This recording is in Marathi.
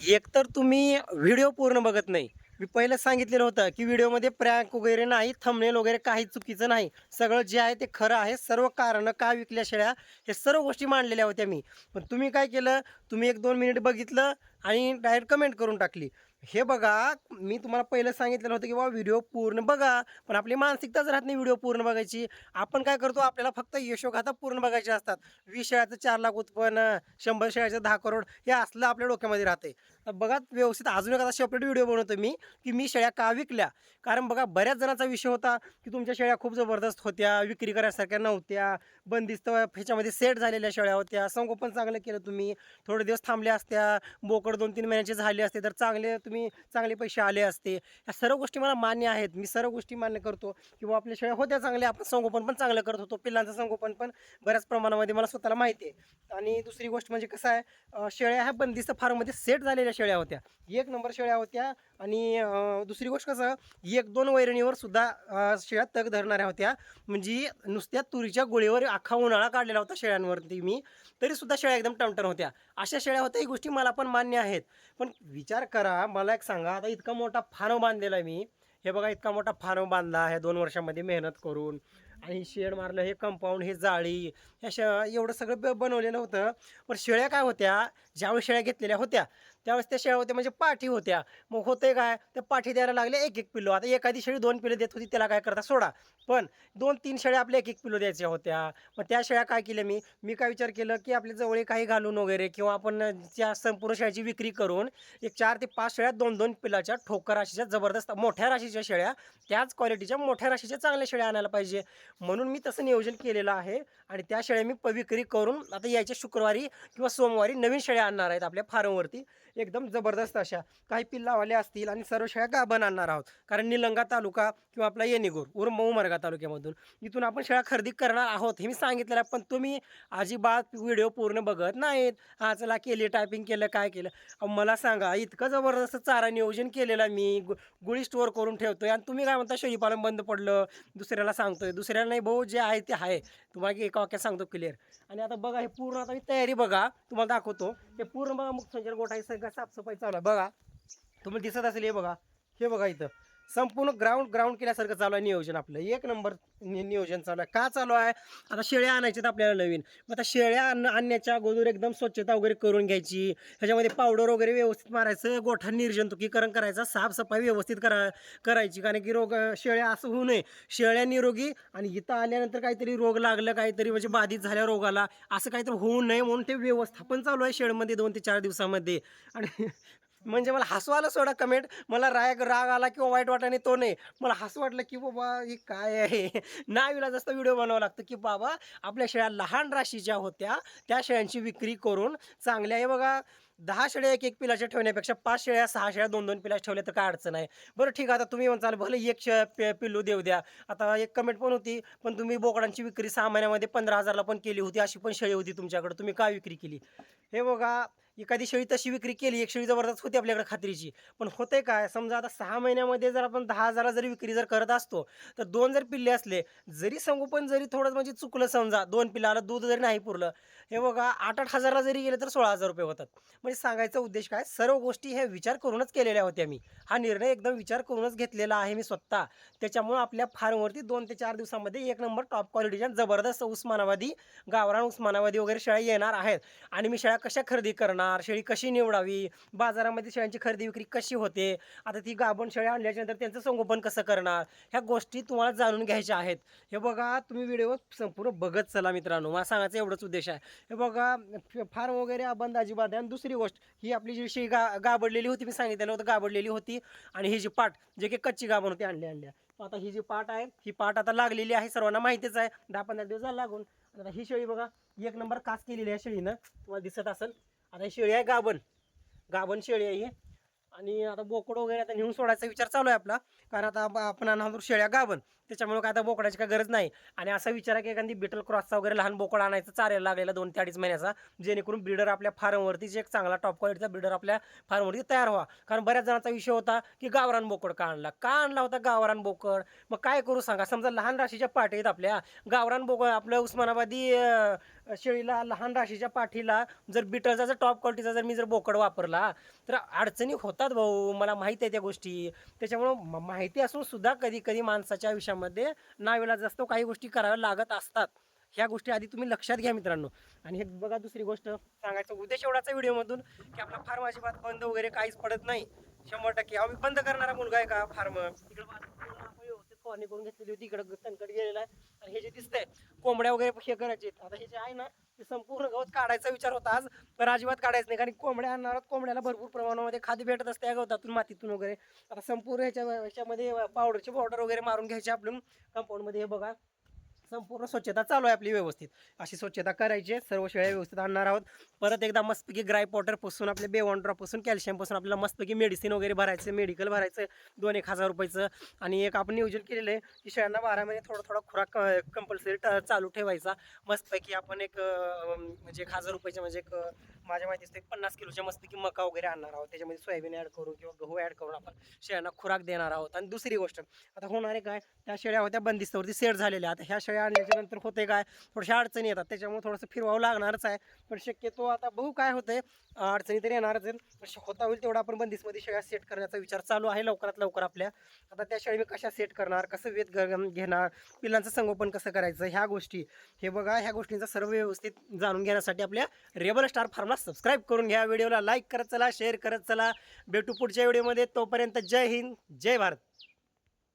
एकतर तुम्ही व्हिडिओ पूर्ण बघत नाही. मी पहिलं सांगितलेलं होतं की व्हिडिओमध्ये प्रँक वगैरे नाही थंबनेल वगैरे काही चुकीचं नाही. सगळं जे आहे ते खरं आहे. सर्व कारणं का विकल्या शेळ्या? हे सर्व गोष्टी मांडलेल्या होत्या मी. पण तुम्ही काय केलं? तुम्ही एक दोन मिनिट बघितलं आणि डायरेक्ट कमेंट करून टाकली. हे बघा मी तुम्हाला पहिलं सांगितलेलं होतं की बाबा व्हिडिओ पूर्ण बघा पण आपली मानसिकताच राहत नाही व्हिडिओ पूर्ण बघायची. आपण काय करतो आपल्याला फक्त यशोगाथा पूर्ण बघायचे असतात. वीस शेळ्याचं चार लाख उत्पन्न शंभर शेळ्याचं दहा करोड हे असलं आपल्या डोक्यामध्ये राहते तर बघा व्यवस्थित अजून एक आता सेपरेट व्हिडिओ बनवतो मी की मी शेळ्या का विकल्या? कारण बघा बऱ्याच जणांचा विषय होता की तुमच्या शेळ्या खूप जबरदस्त होत्या विक्री करायसारख्या नव्हत्या बंदिस्त ह्याच्यामध्ये सेट झालेल्या शेळ्या होत्या संगोपन चांगलं केलं तुम्ही थोडे दिवस थांबल्या असत्या बोकड दोन तीन महिन्याचे झाले असते तर चांगले तुम्ही चांगले पैसे आले असते. या सर्व गोष्टी मला मान्य आहेत. मी सर्व गोष्टी मान्य करतो. किंवा आपल्या शेळ्या होत्या चांगल्या आपण संगोपन पण चांगलं करत होतो. पिल्लांचं संगोपन पण बऱ्याच प्रमाणामध्ये मला स्वतःला माहिती आहे. आणि दुसरी गोष्ट म्हणजे कसं आहे शेळ्या ह्या बंदिस्त फार्ममध्ये सेट झालेल्या शेळ्या होत्या. एक नंबर शेळ्या होत्या आणि दुसरी गोष्ट कसं एक दोन वैरणीवर सुद्धा शेळ्या तग धरणाऱ्या होत्या. म्हणजे नुसत्या तुरीच्या गोळीवर अख्खा उन्हाळा काढलेला होता शेळ्यांवरती मी. तरी सुद्धा शेळ्या एकदम टमटम होत्या. अशा शेळ्या होत्या ही गोष्टी मला पण मान्य आहेत. पण विचार करा मला एक सांगा आता इतका मोठा फार्म बांधलेला आहे मी. हे बघा इतका मोठा फार्म बांधला आहे दोन वर्षामध्ये मेहनत करून. आणि शेड मारलं हे कंपाऊंड हे जाळी ह्या श एवढं सगळं ब बनवलेलं होतं. पण शेळ्या काय होत्या? ज्यावेळेस शेळ्या घेतलेल्या होत्या त्यावेळेस त्या शेळ्या होत्या म्हणजे पाठी होत्या. मग होते काय? त्या पाठी द्यायला लागले एक एक पिल्लो. आता एखादी शेळी दोन पिल्लं देत होती त्याला काय करता? सोडा. पण दोन तीन शेळ्या आपल्या एक एक पिल्लो द्यायच्या होत्या. मग त्या शेळ्या काय केल्या मी? मी काय विचार केलं की आपल्या जवळ काही घालून वगैरे किंवा आपण त्या संपूर्ण शेळ्याची विक्री करून एक चार ते पाच शेळ्या दोन दोन पिलाच्या ठोकर राशीच्या जबरदस्त मोठ्या राशीच्या शेळ्या त्याच क्वालिटीच्या मोठ्या राशीच्या चांगल्या शेळ्या आणायला पाहिजे. म्हणून मी तसं नियोजन केलेलं आहे. आणि त्या शेळ्या मी पविक्री विक्री करून आता यायच्या शुक्रवारी किंवा सोमवारी नवीन शेळ्या आणणार आहेत आपल्या फार्मवरती. एकदम जबरदस्त अशा. काही पिल्लावाले असतील आणि सर्व शेळ्या गाभण आणणार आहोत. कारण निलंगा तालुका किंवा आपला येणीगोर उर मऊमर्गा तालुक्यामधून. इथून आपण शेळ्या खरेदी करणार आहोत हे मी सांगितलेलं आहे. पण तुम्ही अजिबात व्हिडिओ पूर्ण बघत नाहीत. हा चला केली टायपिंग केलं काय केलं. मला सांगा इतकं जबरदस्त चारा नियोजन केलेलं आहे मी. गु गुळी स्टोअर करून ठेवतोय. आणि तुम्ही काय म्हणता शेळीपालन बंद पडलं दुसऱ्याला सांगतोय दुसऱ्याला नाही भाऊ जे आहे ते आहे. तुम्हाला एका वाक्यात सांगतो क्लिअर आणि आता बघा हे पूर्ण आता मी तयारी बघा. तुम्हाला दाखवतो. हे पूर्ण बघा मुख्य गोठा हे सगळं साफसफाई चालू आहे. बघा. तुम्हाला दिसत असेल हे बघा. हे बघा इथं. संपूर्ण ग्राउंड ग्राउंड केल्यासारखं चालू आहे नियोजन आपलं. एक नंबर नि- नियोजन चालू आहे. का चालू आहे? आता शेळ्या आणायच्यात आपल्याला नवीन. मग आता शेळ्या आण आणण्याच्या अगोदर एकदम स्वच्छता वगैरे करून घ्यायची. ह्याच्यामध्ये पावडर वगैरे व्यवस्थित मारायचं. गोठा निर्जंतुकीकरण करायचं. साफसफाई व्यवस्थित करा करायची. कारण की रोग शेळ्या असं होऊ नये. शेळ्या निरोगी आणि इथं आल्यानंतर काहीतरी रोग लागलं काहीतरी म्हणजे बाधित झाल्या रोगाला असं काहीतरी होऊ नये म्हणून ते व्यवस्थापन चालू आहे शेळमध्ये दोन ते चार दिवसामध्ये. आणि म्हणजे मला हसू आलं सोडा कमेंट मला राग राग आला किंवा वाईट वाटाने तो नाही. मला हसू वाटलं की बाबा हे काय आहे? नावीला जास्त व्हिडिओ बनवावा लागतं की बाबा आपल्या शेळ्या लहान राशीच्या होत्या. त्या शेळ्यांची विक्री करून चांगल्या आहे बघा दहा शेळ्या एक एक पिलाच्या ठेवण्यापेक्षा पाच शेळ्या सहा शेळ्या दोन दोन पिलाच्या ठेवल्या तर काय अडचण आहे? बरं ठीक आहे आता तुम्ही म्हणताल भले एक शे पे पिल्लू देऊ द्या. आता एक कमेंट पण होती पण तुम्ही बोकडांची विक्री सहा महिन्यामध्ये पंधरा हजारला पण केली होती अशी पण शेळी होती तुमच्याकडे. तुम्ही का विक्री केली? हे बघा एखादी शेळी तशी विक्री केली एक शेळी जबरदस्त होती आपल्याकडे खात्रीची. पण होते काय समजा आता सहा महिन्यामध्ये जर आपण दहा हजारा जरी विक्री जर करत असतो तर दोन जर पिल्ले असले जरी संगोपन जरी थोडं म्हणजे चुकलं समजा दोन पिल्लाला दूध जरी नाही पुरलं हे बघा आठ आठ हजारला जरी गेले तर सोळा हजार रुपये होतात. म्हणजे सांगायचा उद्देश काय सर्व गोष्टी हे विचार करूनच केलेल्या होत्या मी. हा निर्णय एकदम विचार करूनच घेतलेला आहे मी स्वतः. त्याच्यामुळं आपल्या फार्मवरती दोन ते चार दिवसामध्ये एक नंबर टॉप क्वालिटीच्या जबरदस्त उस्मानाबादी गावरान उस्मानाबादी वगैरे शेळ्या येणार आहेत. आणि मी शेळ्या कशा खरेदी करणार? शेळी कशी निवडावी? बाजारामध्ये शेळ्यांची खरेदी विक्री कशी होते? आता ती गाभण शेळ्या आणल्याच्या नंतर त्यांचं संगोपन कसं करणार? ह्या गोष्टी तुम्हाला जाणून घ्यायच्या आहेत. हे बघा तुम्ही व्हिडिओ संपूर्ण बघत चला मित्रांनो. मला सांगायचं एवढंच उद्देश आहे. हे बघा फार्म वगैरे अबंद अजिबात आहे. आणि दुसरी गोष्ट ही आपली जी शेळी गा गाबडलेली होती मी सांगितलेलं होतं गाबडलेली होती. आणि ही जी पाट जे की कच्ची गाभण होती आणली आणल्या. आता ही जी पाट आहे ही पाट आता लागलेली आहे सर्वांना माहितीच आहे. दहा पंधरा दिवस झाला लागून. आता ही शेळी बघा एक नंबर कास केलेली आहे शेळीनं. तुम्हाला दिसत असेल. आता ही शेळी आहे गाभण. गाभण शेळी आहे ही. आणि आता बोकड वगैरे आता नेऊन सोडायचा विचार चालू आहे आपला. कारण आता आपण आणणार शेळ्या गाभण. त्याच्यामुळे काय आता बोकडाची काय गरज नाही. आणि असा विचार आहे की एखादी बिटल क्रॉसचा वगैरे लहान बोकड आणायचा चारायला लागलेला दोन ते अडीच महिन्याचा. जेणेकरून ब्रिडर आपल्या फार्मवरती एक चांगला टॉप क्वालिटीचा ब्रिडर आपल्या फार्मवरती तयार व्हा कारण बऱ्याच जणांचा विषय होता की गावरान बोकड का आणला? का आणला होता गावरान बोकड? मग काय करू सांगा? समजा लहान राशीच्या पाठीत आपल्या. गावरान बोकड आपलं उस्मानाबादी शेळीला लहान राशीच्या पाठीला जर बिटलचा जर टॉप क्वालिटीचा जर मी जर बोकड वापरला तर अडचणी होतात भाऊ मला माहीत आहे त्या गोष्टी. त्याच्यामुळं माहिती असून सुद्धा कधी कधी माणसाच्या आयुष्यामध्ये नावेला असतो काही गोष्टी कराव्या लागत असतात. ह्या गोष्टी आधी तुम्ही लक्षात घ्या मित्रांनो. आणि हे बघा दुसरी गोष्ट सांगायचं उद्देश एवढाचा व्हिडिओमधून की आपला फार्म अजिबात बंद वगैरे काहीच पडत नाही. शंभर टक्के. आम्ही बंद करणारा मुलगा आहे का फार्म फवारणी करून घेतलेली होती इकडं तणकट गेलेला आहे. आणि हे जे दिसतंय कोंबड्या वगैरे हे करायचे आता हे जे आहे ना ते संपूर्ण गवत काढायचा विचार होता आज पण अजिबात काढायचं नाही. कारण कोंबड्या आणणार कोंबड्याला भरपूर प्रमाणामध्ये खाद्य भेटत असते या गवतातून मातीतून वगैरे. आता संपूर्ण ह्याच्या ह्याच्यामध्ये पावडरची पावडर वगैरे मारून घ्यायची आपण कंपाऊंडमध्ये हे बघा. संपूर्ण स्वच्छता चालू आहे आपली व्यवस्थित. अशी स्वच्छता करायची आहे. सर्व शेळ्या व्यवस्थित आणणार आहोत. परत एकदा मस्तपैकी ग्राय पॉटरपासून आपले बेवॉन ड्रॉपपासून कॅल्शियमपासून आपल्याला मस्तपैकी मेडिसिन वगैरे भरायचं मेडिकल भरायचं दोन एक हजार रुपयाचं. आणि एक आपण नियोजन केलेलं आहे की शेळ्यांना बारा महिने थोडा थोडा खुराक कंपल्सरी चालू ठेवायचा. मस्तपैकी आपण एक म्हणजे एक हजार रुपयाचे म्हणजे एक माझ्या माहिती एक पन्नास किलोच्या मस्तपैकी मका वगैरे आणणार आहोत. त्याच्यामध्ये सोयाबीन ॲड करून किंवा गहू ॲड करून आपण शेळ्यांना खुराक देणार आहोत. आणि दुसरी गोष्ट आता होणारे काय? त्या शेळ्या होत्या बंदिस्तावरती सेट झालेल्या. आता ह्या शेळ्या आणल्याच्या नंतर होते काय? थोड्याशा अडचणी येतात. त्याच्यामुळे थोडंसं फिरवावं लागणारच आहे. पण शक्यतो आता बघू काय होतंय. अडचणी तरी येणारच आहे पण होता होईल तेवढा आपण बंदिस्तमध्ये शेळ्या सेट करण्याचा विचार चालू आहे लवकरात लवकर आपल्या. आता त्या शेळी मी कशा सेट करणार? कसं वेध घेणार? पिल्लांचं संगोपन कसं करायचं? ह्या गोष्टी. हे बघा ह्या गोष्टींचा सर्व व्यवस्थित जाणून घेण्यासाठी आपल्या रेबल स्टार फार्मला सबस्क्राईब करून घ्या. व्हिडिओला लाईक करत चला शेअर करत चला. भेटू पुढच्या व्हिडिओमध्ये. तोपर्यंत जय हिंद जय भारत.